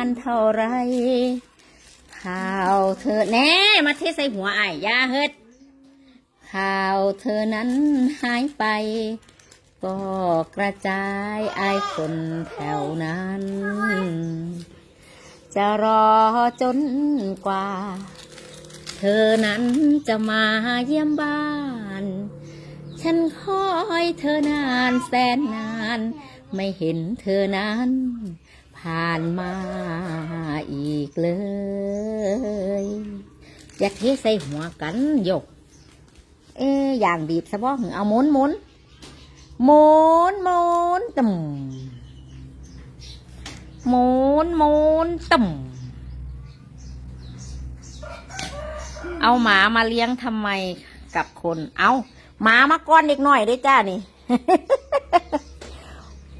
านเท่าไรข่าวเธอแน่มาเทใส่หัวไอ้ยาเฮ็ดข่าวเธอนั้นหายไป ก็กระจายไอายคนแถวนั้น จะรอจนกว่า เธอนั้นจะมาเยี่ยมบ้าน ฉันคอยเธอนานแสนนาน ไม่เห็นเธอนั้น ผ่านมาอีกเลย อย่าเทใส่หัวกันยก เอ๊อย่างดีดสะบ้องเอาหมุนหมุนหมุนหมุนตุ่มหมุนหมุนตุ่มเอาหมามาเลี้ยงทำไมกับคน เอาหมามาก้อนเด็กหน่อยได้จ้านี่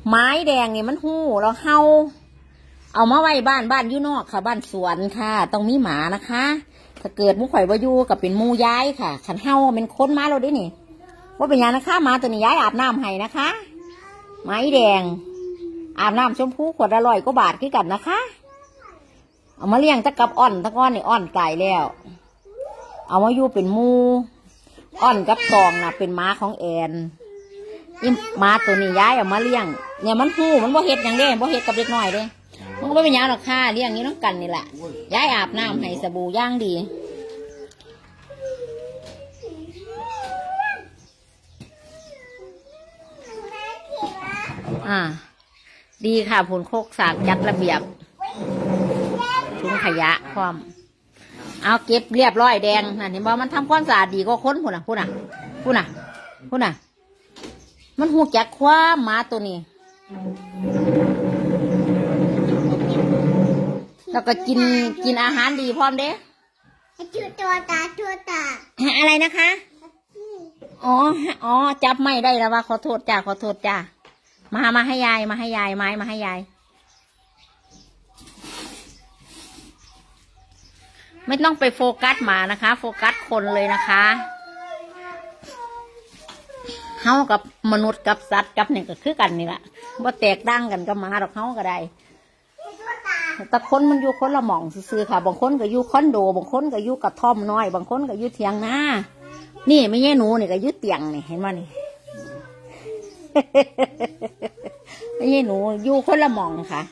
ไม้แดงนี่มันหู้แล้วเฮา เอามาไว้บ้านบ้านอยู่นอกค่ะ บ้านสวนค่ะ ต้องมีหมานะคะ ถ้าเกิดมูข่อยว่าอยู่กับเป็นมูย้ายค่ะ ขันเฮาเป็นคนมาเราได้นี่ว่าเป็นยังนะคะหมาตัวนี้ย้ายอาบน้ำให้นะคะไม้แดง อาบน้ำชมพูขวดละร้อยก็บาทคือกันนะคะ เอามาเลี้ยงตะกับอ่อนตะก้อนนี่อ่อนตายแล้ว เอามาอยู่เป็นมูอ่อนกับตองน่ะเป็นม้าของแอนอีม้าตัวนี้ย้ายเอามาเลี้ยง เนี่ยมันหูมันบ่เฮ็ดหยังเด้บ่เฮ็ดกับเด็กน้อยเด้ มันก็ไม่เป็นยังหรอกค่ะเลี้ยงองนี้ต้องกันนี่แหละย้ายอาบน้ำให้สบู่ย่างดีอ่า ดีค่ะผลโคกสากจัดระเบียบถุงขยะความเอาเก็บเรียบร้อยแดงนั่นเห็นบ่มันทำความสะอาดดีก็ค้นพุ่นน่ะพุ่นน่ะพุ่นน่ะพุ่นน่ะ มันหูจักความหมาตัวนี้ แล้วก็กินกินอาหารดีพร้อมเด้จุดตัวตาตัวตาอะไรนะคะ อ๋อ อ๋อ จับไม่ได้แล้วว่าขอโทษจ้าขอโทษจ้ามามาให้ยายมาให้ยายไม้มาให้ยาย ไม่ต้องไปโฟกัสหมานะคะ โฟกัสคนเลยนะคะเฮากับมนุษย์กับสัตว์กับนี่ก็คือกันนี่แหละว่าแตกต่างกันกับหมาดอกเฮาก็ได้ตัวตา แต่คนมันอยู่คนละหม่องซื่อค่ะ บางคนก็อยู่คอนโด บางคนก็อยู่กระท่อมน้อย บางคนก็อยู่เถียงนานี่ไม่ใช่หนูนี่ก็อยู่เตียงนี่เห็นมั้นี่ไม่ใช่หนูอยู่คนละหม่องค่ะ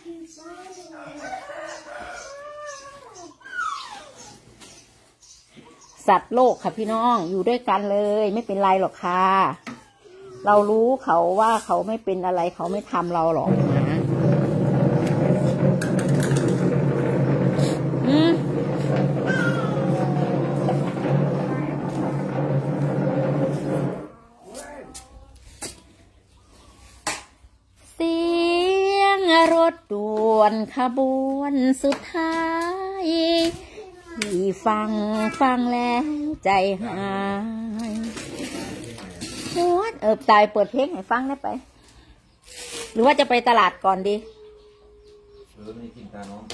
สัตว์โลกค่ะพี่น้องอยู่ด้วยกันเลย ไม่เป็นไรหรอกค่ะ เรารู้เขาว่าเขาไม่เป็นอะไร เขาไม่ทำเราหรอกนะ ถด่วนขบวนสุดท้ายที่ฟังฟังแล้วใจหายหัวเออตายเปิดเพลงให้ฟังได้ไป หรือว่าจะไปตลาดก่อนดีเออไม่กินตาน้อง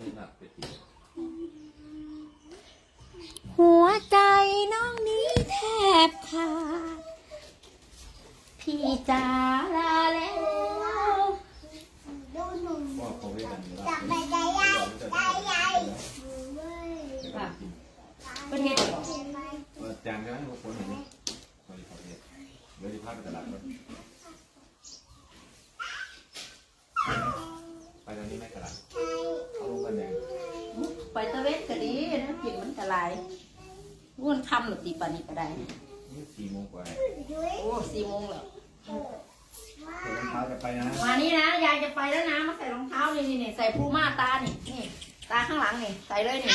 นี่หนักไปทีหั จ๋าลาแล้วดูหนุ่มว่าเขาไม่กันอยู่แล้วจับไปได้ใหญ่ได้ใหญ่ประเทศเหรอเออจางใช่ไหมทุกคนเห็นไหมบริษัทเนี่ยเดี๋ยวจะพาไปตลาดก่อนไปตอนนี้ไม่ตลาดเอาลงกันแดงไปตะเวทก็ดีนะกินมันกระไรวุ่นคำหรือตีปานนี้ก็ได้นี่สี่โมงกว่าโอ้สี่โมงแล้ว ใส่รองเท้าจะ ไปนะมานี่นะยายจะไปแล้วนะมาใส่รองเท้านี่นี่นี่ใส่พูม่าตานี่นี่ตาข้างหลังนี่ใส่เลยนี่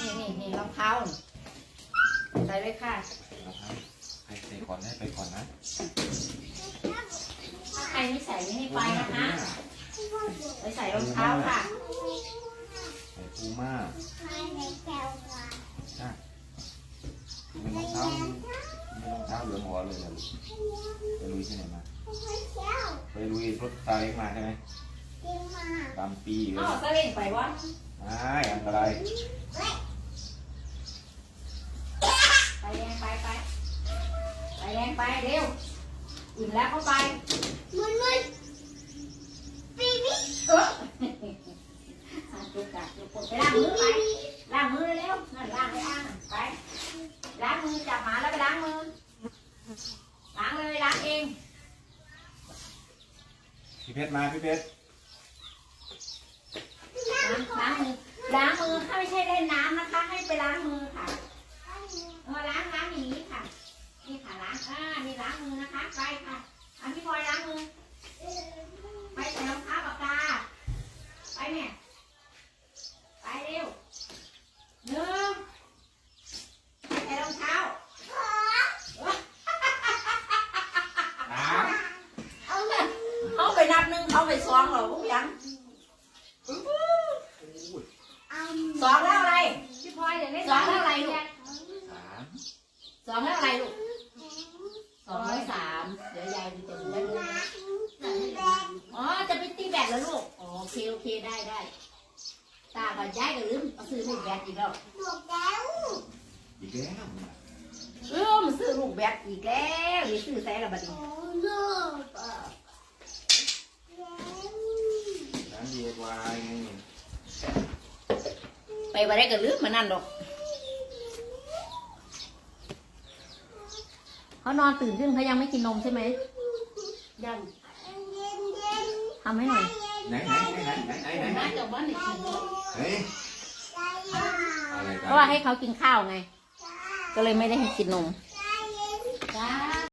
นี่นี่นี่รองเท้านี่ใส่เลยค่ะใครใส่ก่อนให้ไปก่อนนะถ้าใครไม่ใส่ไม่ให้ไปนะคะไปใส่รองเท้าค่ะใส่ปูม่าในแก้วมาจ้ามีรองเท้ามีรองเท้าเหลืองหัวเลยอะไปลุยที่ไหนมาแก้วไป ลุยรถตาเล็กมาใช่ไหมกินมาตามปีอยู่อ้าวซาเล้งไปวะอ้ายอันตรายไปแดงไปไปไปแดงไปเร็วอิ่มแล้วเข้าไปมึนมึนปีนี้จุกจักจุกกดไปล้างมือไปล้างมือเร็วนั่นล้างไปล้างไปล้างมือจับหมาแล้วไปล้างมือ พี่เพชรมาพี่เพชรล้างล้างมือล้างมือถ้าไม่ใช่ได้น้ำนะคะ ให้ไปล้างมือค่ะเออล้างล้างอย่างนี้ค่ะ นี่ค่ะล้างอ่านี่ล้างมือนะคะไปค่ะอันพี่พลอยล้างมือไปใส่รองเท้าปากกาไปเนี่ย ไปเร็วหนึ่งไปใส่รองเท้า น้ เอาเลยเขาไปนับหนึ่งเขาไปสองเหรอพวกยังำ สองแล้วอะไร พี่พลอยเดี๋ยวได้สองแล้วอะไรลูกสามสองแล้วอะไรลูกสองร้อยสามเดี๋ยวยายดูจะดูได้เลยอ๋อจะไปตีแบตแล้วลูกอ๋อโอเคโอเคได้ได้ตากับยายก็ลืมเอาซื้อลูกแบตอีกแล้วอีกแล้วเออมันซื้อลูกแบตอีกแล้วนี่ซื้อแซ่ละบัดนี้น้ำดีกว่าไงไปบ่ได้ก็ลืมมานั่นดอก เขานอนตื่นขึ้นเขายังไม่กินนมใช่ไหมยังทำให้หน่อย ไหนไหนไหนไหนไหนไหนไหนน่าจะว่าในกินเนาะเฮ้ยอะไรเพกันราะว่าให้เขากินข้าวไง ก็เลยไม่ได้ให้กินนมไ